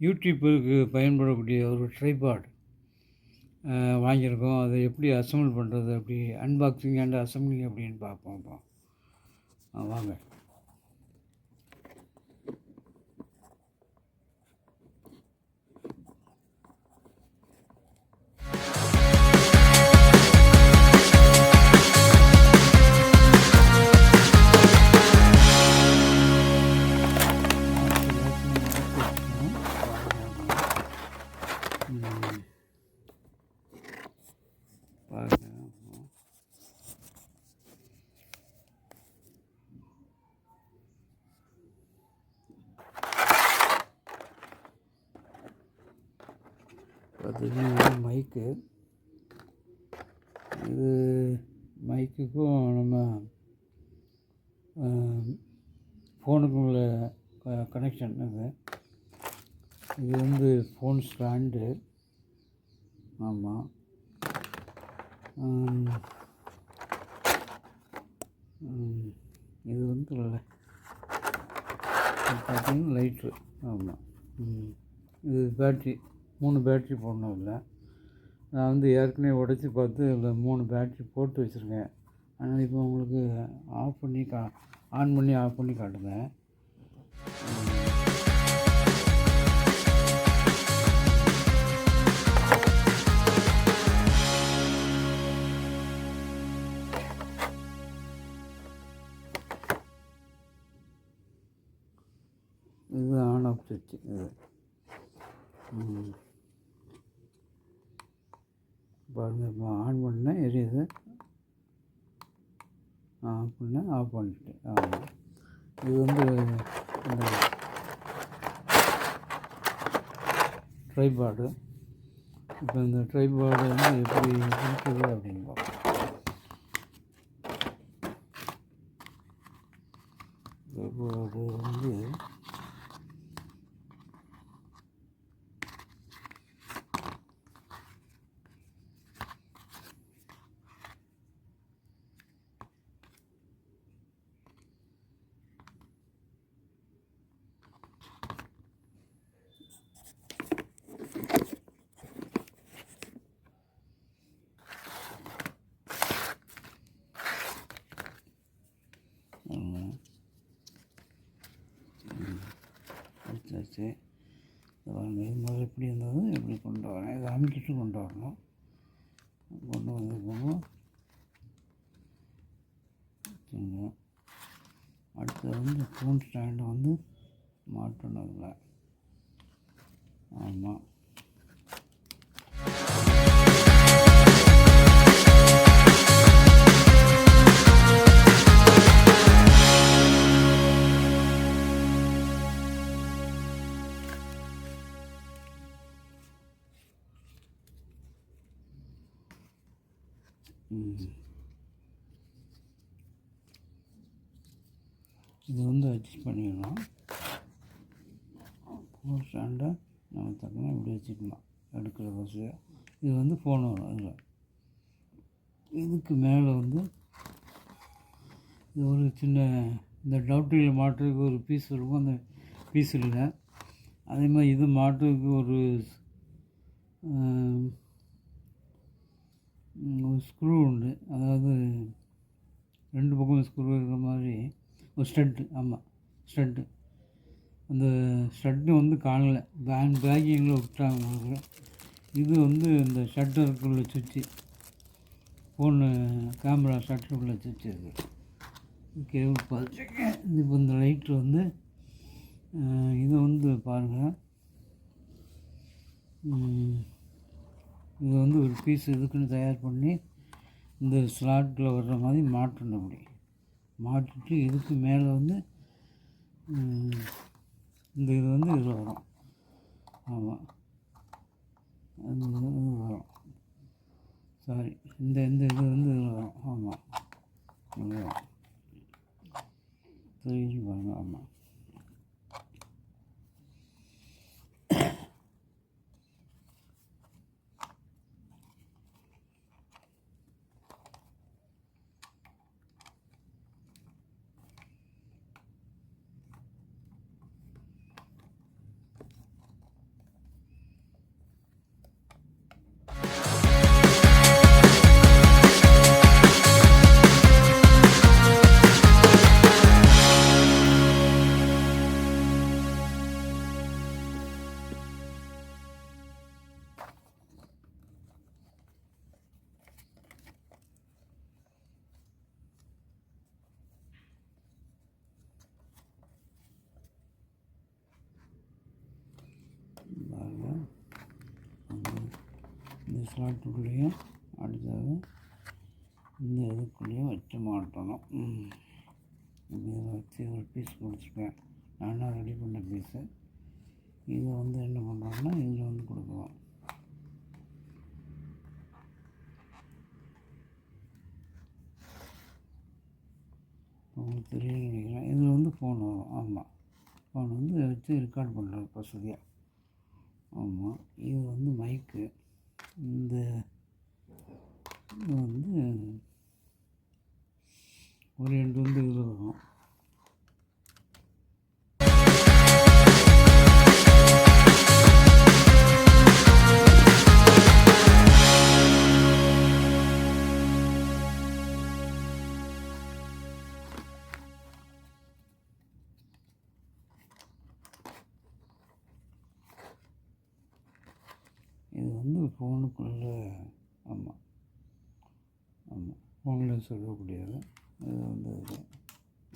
யூடியூப்புக்கு பயன்படக்கூடிய ஒரு ட்ரைபாட் வாங்கியிருக்கோம். அதை எப்படி அசம்பிள் பண்ணுறது அப்படி அன்பாக்சிங் அண்ட் அசம்பிளிங் அப்படின்னு பார்ப்போம் இப்போ. வாங்க. பார்த்திங்கன்னா மைக்கு. இது மைக்குக்கும் நம்ம ஃபோனுக்கும் உள்ள கனெக்ஷன் இது. இது வந்து ஃபோன் ஸ்டாண்டு ஆமாம் இது வந்து பார்த்தீங்கன்னா லைட்ரு ஆமாம் இது பேட்ரி மூணு பேட்ரி போடணும் இல்லை. நான் வந்து ஏற்கனவே உடச்சி பார்த்து இதில் மூணு பேட்ரி போட்டு வச்சுருக்கேன். அதனால் இப்போ உங்களுக்கு ஆஃப் பண்ணி கா ஆன் பண்ணி ஆஃப் பண்ணி காட்டுங்க இது ஆன் ஆஃப் சுவிட்ச் இது. பாருங்க இப்போ ஆன் பண்ணேன் எரியுது. ஆஃப் பண்ணேன் ஆஃப் பண்ணிட்டு ஆமாம் இது வந்து இந்த ட்ரைபாடு இப்போ இந்த ட்ரைபாடு வந்து எப்படி இருக்குது அப்படின்னு பார்ப்போம் ட்ரைபாடு வந்து ஆமாம் வச்சாச்சு. இது முதல்ல எப்படி இருந்தது எப்படி கொண்டு வரேன் இதை அமைச்சிட்டு கொண்டு வரணும். கொண்டு வந்துருக்கோம். அடுத்து வந்து ஃபோன் ஸ்டாண்டை வந்து மாட்டணும் இல்லை ஆமாம். இது வந்து அட்ஜஸ்ட் பண்ணிடலாம். ஃபோன் ஸ்டாண்டை நம்ம தக்கன இப்படி வச்சுக்கலாம். எடுக்கிற வசதியாக இது வந்து ஃபோன் வரும் இதில் இதுக்கு மேலே வந்து இது ஒரு சின்ன இந்த டவுட்டியில் மாட்டுறதுக்கு ஒரு பீஸ் இருக்கும். அந்த பீஸ் இல்லை அதே மாதிரி இது மாட்டுறதுக்கு ஒரு ஒரு ஸ்க்ரூ உண்டு. அதாவது ரெண்டு பக்கம் ஸ்க்ரூ இருக்கிற மாதிரி ஒரு ஸ்டட்டு ஆமாம் ஸ்டட்டு அந்த ஷட்டு வந்து காணல. பேன் பேக்கிங்கில் விட்டாங்க உங்களுக்கு இது வந்து இந்த ஷட்டருக்குள்ள சுவிட்சு. ஃபோனு கேமரா ஷட்டருக்குள்ள சுவிட்ச் இருக்குது கேபிள் பார்த்துருக்கேன் இப்போ இந்த லைட்டு வந்து இது வந்து பாருங்கள் இது வந்து ஒரு பீஸ் இதுக்குன்னு தயார் பண்ணி இந்த ஸ்லாட்டில் வர்ற மாதிரி மாட்டணும் அப்படி. மாட்டிட்டு இதுக்கு மேலே வந்து இந்த இது வந்து இதில் வரும். ஆமாம் அந்த இது வரும். சாரி இந்த இந்த இது வந்து இதில் வரும். ஆமாம் இதில் வரும். ஆமாம் ஸ்லாட்டுக்குள்ளேயும் அடுத்தது இந்த இதுக்குள்ளேயும் வச்சு மாட்டணும். ம். இதில் வச்சு ஒரு பீஸ் கொடுத்துருக்கேன் நானாக ரெடி பண்ண பீஸு இதை வந்து என்ன பண்ணுறோம்னா இதில் வந்து கொடுக்குவோம் உங்களுக்கு தெரியும் நினைக்கிறேன். இதில் வந்து ஃபோன் வரும். ஆமாம் ஃபோன் வந்து வச்சு ரெக்கார்ட் பண்ணுறது வசதியாக ஆமாம் இது வந்து மைக்கு இந்த வந்து ஒரு எண்டு வந்து இதில் இது வந்து ஃபோனுக்குள்ளே ஆமாம் ஆமாம் ஃபோனில் சொல்லக்கூடியது. இது வந்து இது.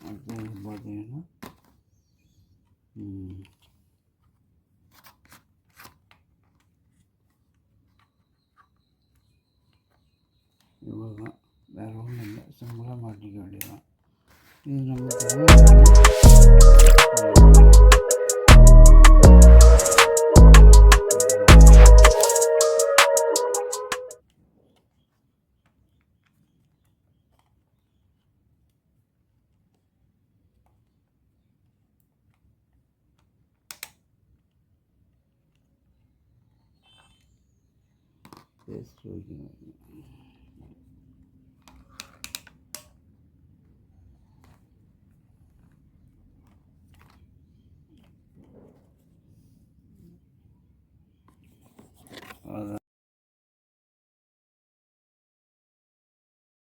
அடுத்தது பார்த்தீங்கன்னா ம், இவ்வளோதான் வேறு ஒன்றும் இல்லை. சிம்பிளாக மாட்டிக்க வேண்டியதான் இது நம்ம this.